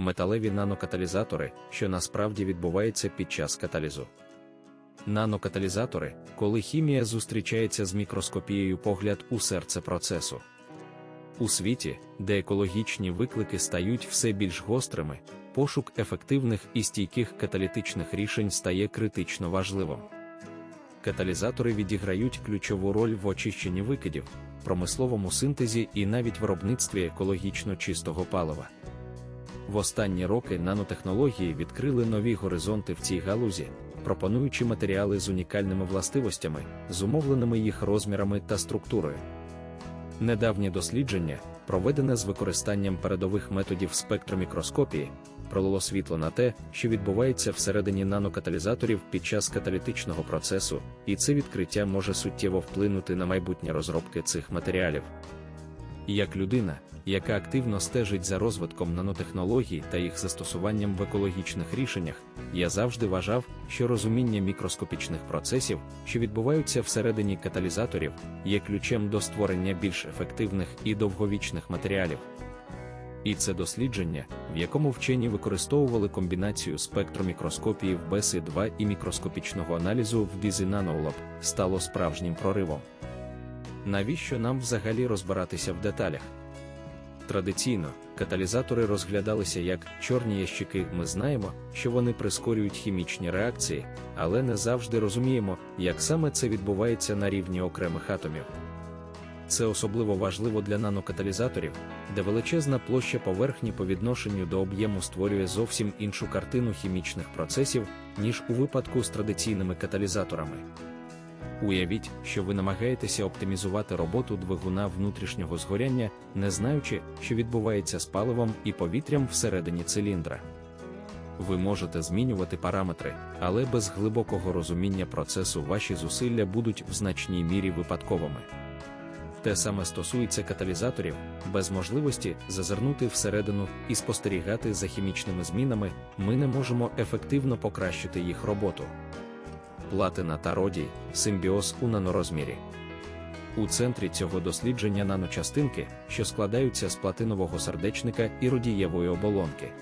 металеві нанокаталізатори, що насправді відбувається під час каталізу. Нанокаталізатори, коли хімія зустрічається з мікроскопією погляд у серце процесу. У світі, де екологічні виклики стають все більш гострими, пошук ефективних і стійких каталітичних рішень стає критично важливим. Каталізатори відіграють ключову роль в очищенні викидів, промисловому синтезі і навіть виробництві екологічно чистого палива. В останні роки нанотехнології відкрили нові горизонти в цій галузі, пропонуючи матеріали з унікальними властивостями, зумовленими їх розмірами та структурою. Недавнє дослідження, проведене з використанням передових методів спектромікроскопії, пролило світло на те, що відбувається всередині нанокаталізаторів під час каталітичного процесу, і це відкриття може суттєво вплинути на майбутнє розробки цих матеріалів. Як людина, яка активно стежить за розвитком нанотехнологій та їх застосуванням в екологічних рішеннях, я завжди вважав, що розуміння мікроскопічних процесів, що відбуваються всередині каталізаторів, є ключем до створення більш ефективних і довговічних матеріалів. І це дослідження, в якому вчені використовували комбінацію спектромікроскопії в беси 2 і мікроскопічного аналізу в Busy NanoLab, стало справжнім проривом. Навіщо нам взагалі розбиратися в деталях? Традиційно, каталізатори розглядалися як чорні ящики. Ми знаємо, що вони прискорюють хімічні реакції, але не завжди розуміємо, як саме це відбувається на рівні окремих атомів. Це особливо важливо для нанокаталізаторів, де величезна площа поверхні по відношенню до об'єму створює зовсім іншу картину хімічних процесів, ніж у випадку з традиційними каталізаторами. Уявіть, що ви намагаєтеся оптимізувати роботу двигуна внутрішнього згоряння, не знаючи, що відбувається з паливом і повітрям всередині циліндра. Ви можете змінювати параметри, але без глибокого розуміння процесу ваші зусилля будуть в значній мірі випадковими. Те саме стосується каталізаторів, без можливості зазирнути всередину і спостерігати за хімічними змінами, ми не можемо ефективно покращити їх роботу. Платина та родій симбіоз у нанорозмірі. У центрі цього дослідження наночастинки, що складаються з платинового сердечника і родієвої оболонки.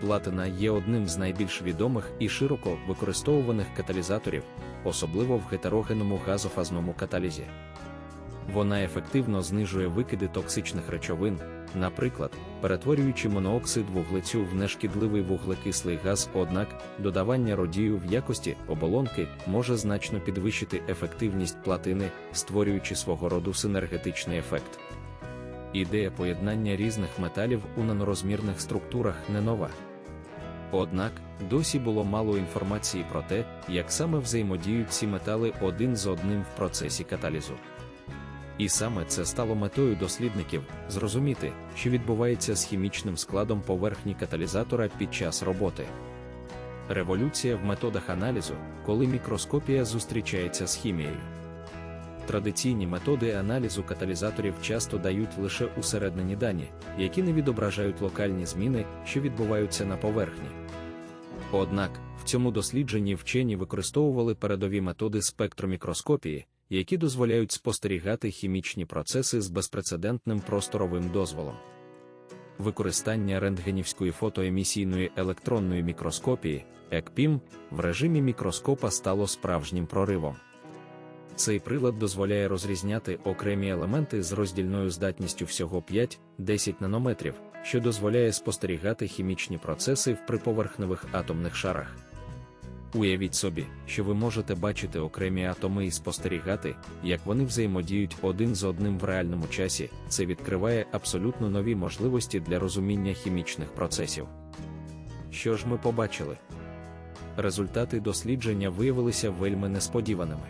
Платина є одним з найбільш відомих і широко використовуваних каталізаторів, особливо в гетерогенному газофазному каталізі. Вона ефективно знижує викиди токсичних речовин, наприклад, перетворюючи монооксид вуглецю в нешкідливий вуглекислий газ, однак додавання родію в якості оболонки може значно підвищити ефективність платини, створюючи свого роду синергетичний ефект. Ідея поєднання різних металів у нанорозмірних структурах не нова. Однак досі було мало інформації про те, як саме взаємодіють ці метали один з одним в процесі каталізу. І саме це стало метою дослідників зрозуміти, що відбувається з хімічним складом поверхні каталізатора під час роботи. Революція в методах аналізу, коли мікроскопія зустрічається з хімією. Традиційні методи аналізу каталізаторів часто дають лише усереднені дані, які не відображають локальні зміни, що відбуваються на поверхні. Однак, в цьому дослідженні вчені використовували передові методи спектромікроскопії, які дозволяють спостерігати хімічні процеси з безпрецедентним просторовим дозволом. Використання рентгенівської фотоемісійної електронної мікроскопії ЕКПІМ в режимі мікроскопа стало справжнім проривом. Цей прилад дозволяє розрізняти окремі елементи з роздільною здатністю всього 5-10 нанометрів, що дозволяє спостерігати хімічні процеси в приповерхневих атомних шарах. Уявіть собі, що ви можете бачити окремі атоми і спостерігати, як вони взаємодіють один з одним в реальному часі, це відкриває абсолютно нові можливості для розуміння хімічних процесів. Що ж ми побачили? Результати дослідження виявилися вельми несподіваними.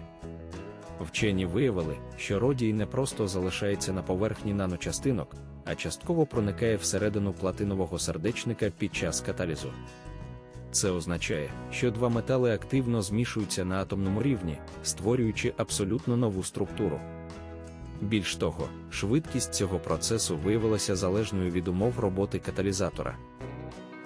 Вчені виявили, що родій не просто залишається на поверхні наночастинок, а частково проникає всередину платинового сердечника під час каталізу. Це означає, що два метали активно змішуються на атомному рівні, створюючи абсолютно нову структуру. Більш того, швидкість цього процесу виявилася залежною від умов роботи каталізатора.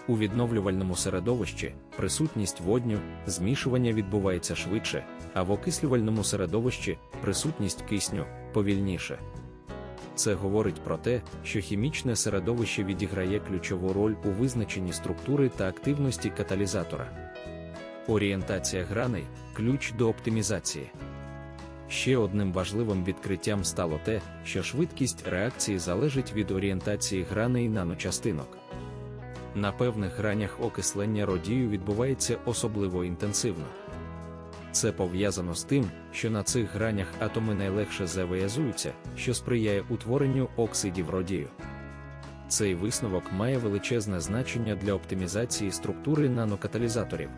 У відновлювальному середовищі присутність водню, змішування відбувається швидше, а в окислювальному середовищі присутність кисню повільніше. Це говорить про те, що хімічне середовище відіграє ключову роль у визначенні структури та активності каталізатора. Орієнтація граней ключ до оптимізації. Ще одним важливим відкриттям стало те, що швидкість реакції залежить від орієнтації граней наночастинок. На певних гранях окислення родію відбувається особливо інтенсивно. Це пов'язано з тим, що на цих гранях атоми найлегше завиязуються, що сприяє утворенню оксидів родію. Цей висновок має величезне значення для оптимізації структури нанокаталізаторів.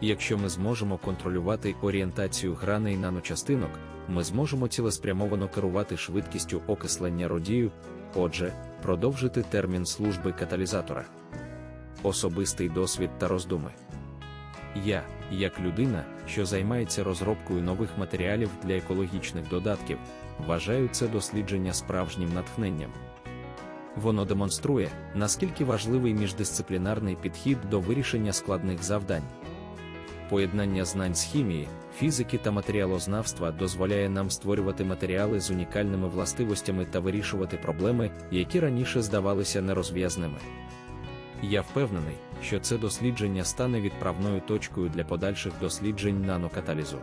Якщо ми зможемо контролювати орієнтацію граней наночастинок, ми зможемо цілеспрямовано керувати швидкістю окислення родію, отже, продовжити термін служби каталізатора. Особистий досвід та роздуми. Я, як людина, що займається розробкою нових матеріалів для екологічних додатків, вважаю це дослідження справжнім натхненням. Воно демонструє, наскільки важливий міждисциплінарний підхід до вирішення складних завдань. Поєднання знань з хімії, фізики та матеріалознавства дозволяє нам створювати матеріали з унікальними властивостями та вирішувати проблеми, які раніше здавалися нерозв'язними. Я впевнений, що це дослідження стане відправною точкою для подальших досліджень нанокаталізу.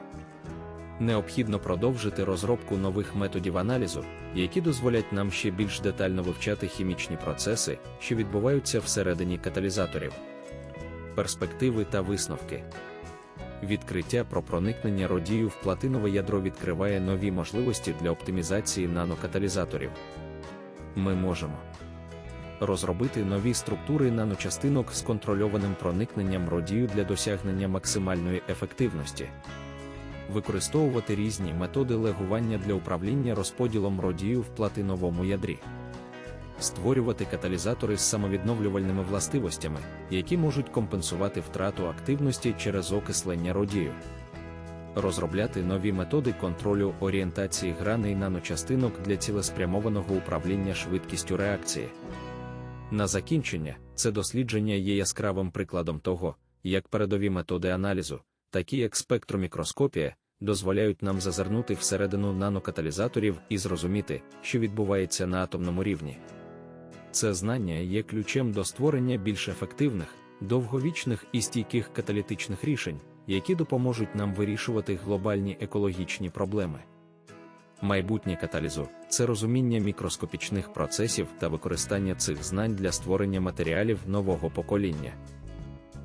Необхідно продовжити розробку нових методів аналізу, які дозволять нам ще більш детально вивчати хімічні процеси, що відбуваються всередині каталізаторів. Перспективи та висновки. Відкриття про проникнення родію в платинове ядро відкриває нові можливості для оптимізації нанокаталізаторів. Ми можемо розробити нові структури наночастинок з контрольованим проникненням родію для досягнення максимальної ефективності, використовувати різні методи легування для управління розподілом родію в платиновому ядрі. Створювати каталізатори з самовідновлювальними властивостями, які можуть компенсувати втрату активності через окислення родію, розробляти нові методи контролю орієнтації граней наночастинок для цілеспрямованого управління швидкістю реакції. На закінчення, це дослідження є яскравим прикладом того, як передові методи аналізу, такі як спектромікроскопія, дозволяють нам зазирнути всередину нанокаталізаторів і зрозуміти, що відбувається на атомному рівні. Це знання є ключем до створення більш ефективних, довговічних і стійких каталітичних рішень, які допоможуть нам вирішувати глобальні екологічні проблеми. Майбутнє каталізу це розуміння мікроскопічних процесів та використання цих знань для створення матеріалів нового покоління.